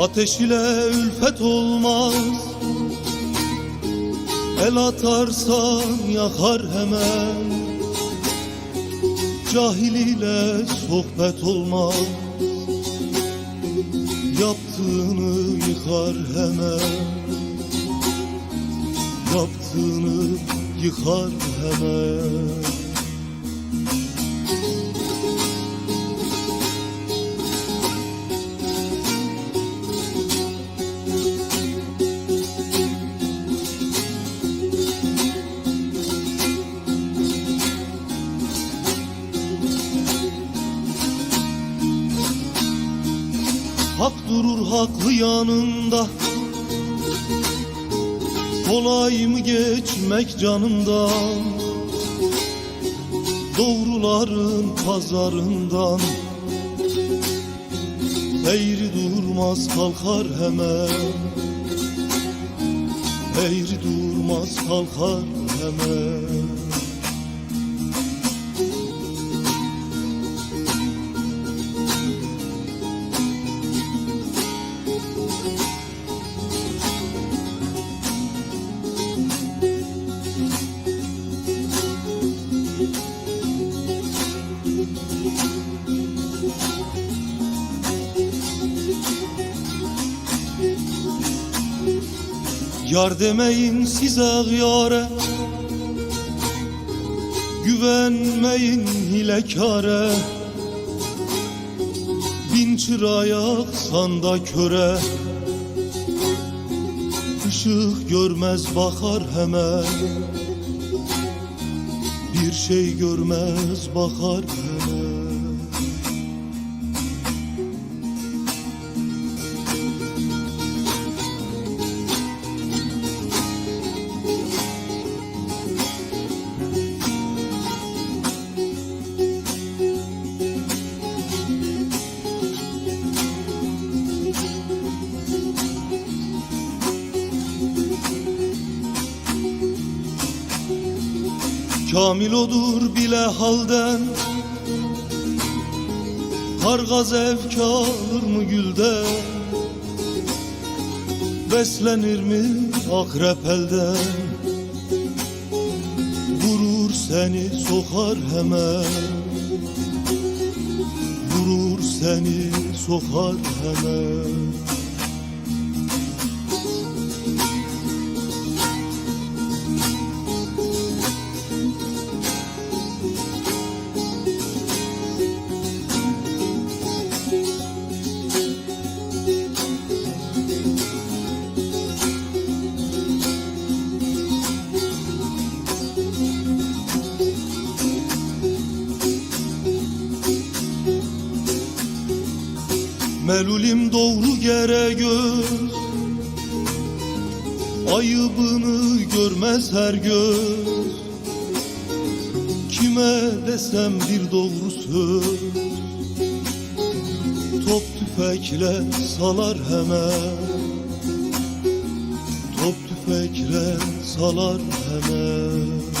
Ateş ile ülfet olmaz. El atarsan yakar hemen. Cahil ile sohbet olmaz. Yaptığını yıkar hemen. Yaptığını yıkar hemen Hak durur haklı yanında. Kolay mı geçmek canından Doğruların pazarından. Eğri durmaz kalkar hemen. Eğri durmaz kalkar hemen Yar demeyin size yare Güvenmeyin hilekare Bin çıraya sanda köre. Işık görmez bakar hemen. Bir şey görmez bakar hemen Kamil odur bile halden. Karga zevk alır mı gülden Beslenir mi akrep elden? Vurur seni sokar hemen. Vurur seni sokar hemen Melulim doğru gere göz. Ayıbını görmez her göz. Kime desem bir doğru söz. Top tüfekle salar hemen. Top tüfekle salar hemen